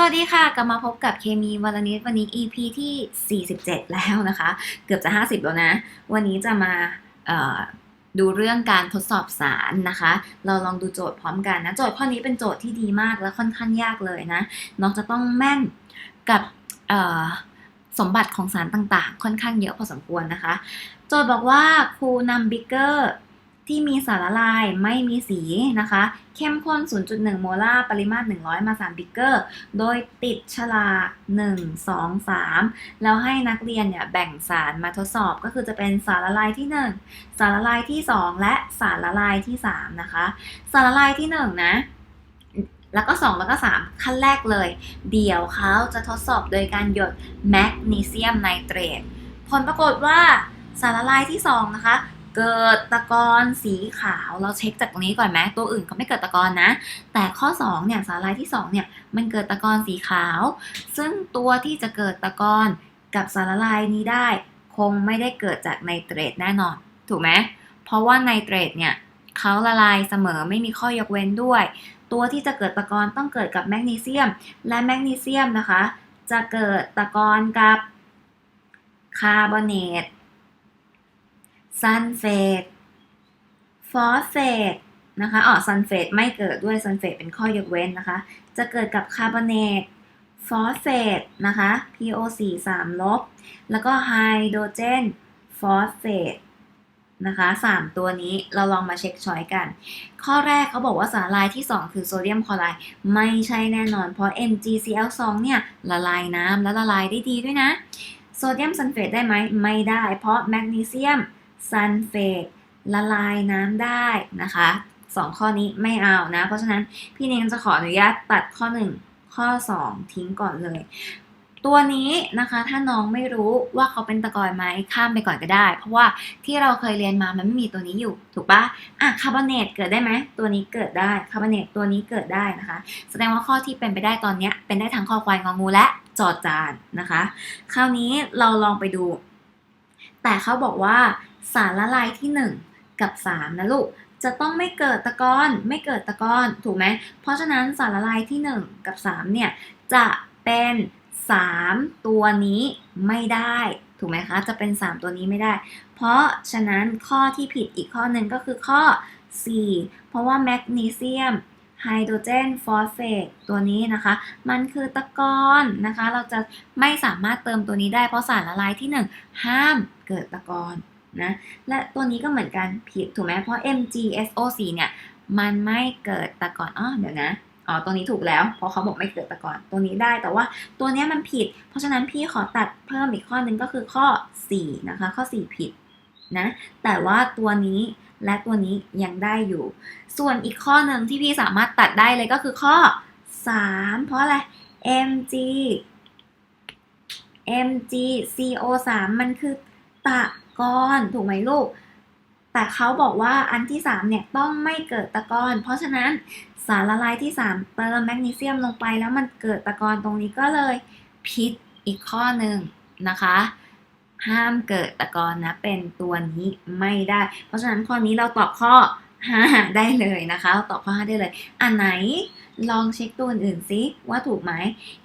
สวัสดีค่ะ กลับมาพบกับเคมีวันนิดวันนี้ EP ที่ 47 แล้วนะคะ เกือบจะ 50 แล้วนะ วันนี้จะมาดูเรื่องการทดสอบสารนะคะ เราลองดูโจทย์พร้อมกันนะ โจทย์ข้อนี้เป็นโจทย์ที่ดีมากและค่อนข้างยากเลยนะ น้องจะต้องแม่นกับสมบัติของสารต่างๆ ค่อนข้างเยอะพอสมควรนะคะ โจทย์บอกว่าครูนำบิ๊กเกอร์ ที่มีสารละลายไม่มีสีนะคะ เข้มข้น 0.1 โมลาร์ ปริมาตร 100 มา3บิกเกอร์ โดยติดฉลาก 1 2 3 แล้วให้นักเรียนเนี่ยแบ่งสารมาทดสอบก็คือจะเป็นสารละลายที่ 1 สารละลายที่ 2 และสารละลายที่ 3 นะคะ สารละลายที่ 1 นะแล้วก็ 2 แล้วก็ 3 ขั้นแรกเลย เดี๋ยวเขาจะทดสอบโดยการหยดแมกนีเซียมไนเตรตผลปรากฏว่าสารละลายที่ 2 นะคะ เกิดตะกอนสีขาวเราเช็คจากตรงนี้ก่อนไหมตัวอื่นเขาไม่เกิดตะกอนนะ แต่ข้อ2เนี่ยสารละลายที่2เนี่ยมันเกิดตะกอนสีขาว ซึ่งตัวที่จะเกิดตะกอนกับสารละลายนี้ได้ คงไม่ได้เกิดจากไนเตรตแน่นอน ถูกไหมเพราะว่าไนเตรตเนี่ยเขาละลายเสมอไม่มีข้อยกเว้นด้วย ตัวที่จะเกิดตะกอนต้องเกิดกับแมกนีเซียม และแมกนีเซียมนะคะ จะเกิดตะกอนกับคาร์บอเนต ซัลเฟตฟอสเฟตนะคะอ๋อซัลเฟตไม่เกิดด้วยซัลเฟตเป็นข้อยกเว้นนะคะ จะเกิดกับคาร์บอเนตฟอสเฟตนะคะ PO4 3ลบ แล้วก็ไฮโดรเจนฟอสเฟตนะคะ 3 ตัวนี้เราลองมาเช็คช้อยกัน ข้อแรกเขาบอกว่าสารละลายที่ 2 คือโซเดียมคลอไรด์ไม่ใช่แน่นอน เพราะ MgCl2 เนี่ยละลายน้ำและละลายได้ดีด้วยนะ โซเดียมซัลเฟตได้ไหมไม่ได้ เพราะแมกนีเซียม ซัลเฟตละลายน้ำได้นะคะสองข้อนี้ไม่เอานะ เพราะฉะนั้นพี่เนงจะขออนุญาตตัดข้อ 1 ข้อ 2 ทิ้งก่อนเลย ตัวนี้นะคะถ้าน้องไม่รู้ว่าเขาเป็นตะกอนไหมข้ามไปก่อนก็ได้ เพราะว่าที่เราเคยเรียนมามันไม่มีตัวนี้อยู่ถูกปะอะคาร์บอเนตเกิดได้ไหมตัวนี้เกิดได้คาร์บอเนตตัวนี้เกิดได้นะคะ แสดงว่าข้อที่เป็นไปได้ตอนนี้เป็นได้ทั้งคอควายงองูและจอจานนะคะ คราวนี้เราลองไปดู แต่เขาบอกว่า สารละลายที่ 1 กับ 3 นะลูก จะต้องไม่เกิดตะกอนไม่เกิดตะกอนถูกไหมเพราะฉะนั้นสารละลายที่ 1 กับ 3 เนี่ย จะเป็น 3 ตัวนี้ไม่ได้ถูกไหมคะ จะเป็น 3 ตัวนี้ไม่ได้ เพราะฉะนั้นข้อที่ผิดอีกข้อหนึ่งก็คือข้อ 4 เพราะว่าแมกนีเซียมไฮโดรเจนฟอสเฟตตัวนี้นะคะ มันคือตะกอนนะคะ เราจะไม่สามารถเติมตัวนี้ได้เพราะสารละลายที่ 1 ห้ามเกิดตะกอน นะและตัวนี้ก็เหมือนกันผิดถูกไหมเพราะ MgSO4 เนี่ยมันไม่เกิดตะกอนอ๋อเดี๋ยวนะอ๋อตัวนี้ถูกแล้ว เพราะเขาบอกไม่เกิดตะกอนตัวนี้ได้แต่ว่าตัวนี้มันผิด เพราะฉะนั้นพี่ขอตัดเพิ่มอีกข้อหนึ่งก็คือข้อ 4 นะคะ ข้อ 4 ผิดนะแต่ว่าตัวนี้และตัวนี้ยังได้อยู่ ส่วนอีกข้อหนึ่งที่พี่สามารถตัดได้เลยก็คือข้อ 3 เพราะอะไร Mg MgCO3 มันคือตะ กอนถูกไหมลูก แต่เขาบอกว่าอันที่3เนี่ยต้องไม่เกิดตะกอน เพราะฉะนั้นสารละลายที่ 3 เติมแมกนีเซียมลงไปแล้วมันเกิดตะกอนตรงนี้ก็เลยผิดอีกข้อหนึ่งนะคะ ห้ามเกิดตะกอนนะเป็นตัวนี้ไม่ได้ เพราะฉะนั้นข้อนี้เราตอบข้อ 5 ได้เลยนะคะเราตอบข้อ 5 ได้เลย อันไหน ลองเช็คตัวอื่นๆซิว่าถูกไหม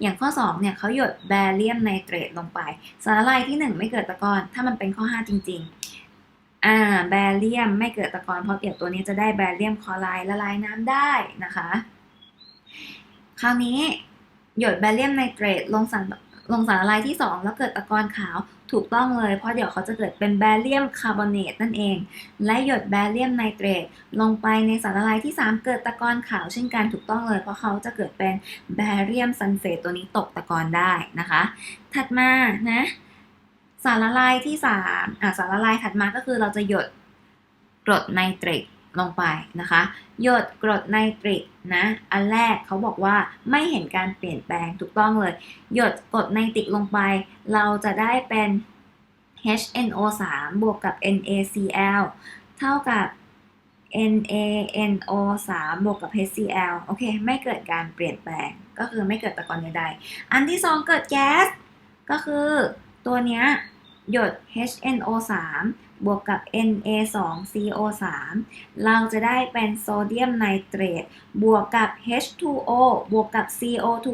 อย่างข้อ 2 เนี่ยเขาหยดแบเรียมไนเตรตลงไป สารละลายที่ 1 ไม่เกิดตะกอน ถ้ามันเป็นข้อ 5 จริง ๆ อ่า แบเรียมไม่เกิดตะกอน เพราะเดี๋ยวตัวนี้จะได้แบเรียมคลอไรด์ละลายน้ำได้นะคะ คราวนี้หยดแบเรียมไนเตรตลงสาร ลงสารละลายที่ 2 แล้วเกิดตะกอนขาวถูกต้องเลย เพราะเดี๋ยวเขาจะเกิดเป็นแบเรียมคาร์บอเนตนั่นเอง และหยดแบเรียมไนเตรตลงไปในสารละลายที่ 3 เกิดตะกอนขาวเช่นกันถูกต้องเลย เพราะเขาจะเกิดเป็นแบเรียมซัลเฟตตัวนี้ตกตะกอนได้นะคะ ถัดมานะสารละลายที่3อะสารละลายถัดมาก็คือเราจะหยดกรดไนเตรต ลงไปนะคะ หยดกรดไนตริกนะ อันแรกเขาบอกว่าไม่เห็นการเปลี่ยนแปลงถูกต้องเลย หยดกรดไนตริกลงไป เราจะได้เป็น HNO3 บวกกับ NaCl เท่ากับ NaNO3 บวกกับ HCl โอเค ไม่เกิดการเปลี่ยนแปลง ก็คือไม่เกิดตะกอนใดๆ อันที่สองเกิดแก๊ส ก็คือตัวเนี้ย หยด HNO3 บวกกับ Na2CO3 เราจะได้เป็นโซเดียมไนเตรตบวกกับ H2O บวกกับ CO2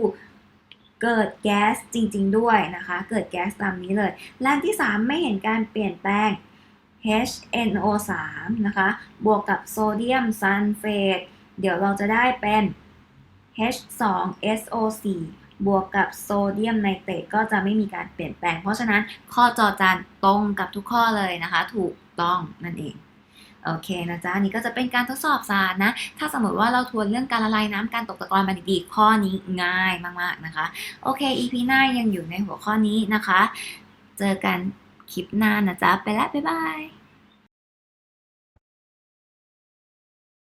เกิดแก๊สจริง ๆ ด้วยนะคะ เกิดแก๊สตามนี้เลยแรงที่ 3 ไม่เห็นการเปลี่ยนแปลง HNO3 นะคะ บวกกับโซเดียมซัลเฟต เดี๋ยวเราจะได้เป็น H2SO4 บวกกับโซเดียมไนเตรตก็จะไม่มีการเปลี่ยนแปลง เพราะฉะนั้นข้อจอจานตรงกับทุกข้อเลยนะคะ ถูกต้องนั่นเองโอเคนะจ๊ะนี่ก็จะเป็นการทดสอบสารนะ ถ้าสมมติว่าเราทวนเรื่องการละลายน้ำการตกตะกอนมาดีๆข้อนี้ง่ายมากๆนะคะ โอเค EP หน้ายังอยู่ในหัวข้อนี้นะคะ เจอกันคลิปหน้านะจ๊ะ ไปแล้วบ๊ายบาย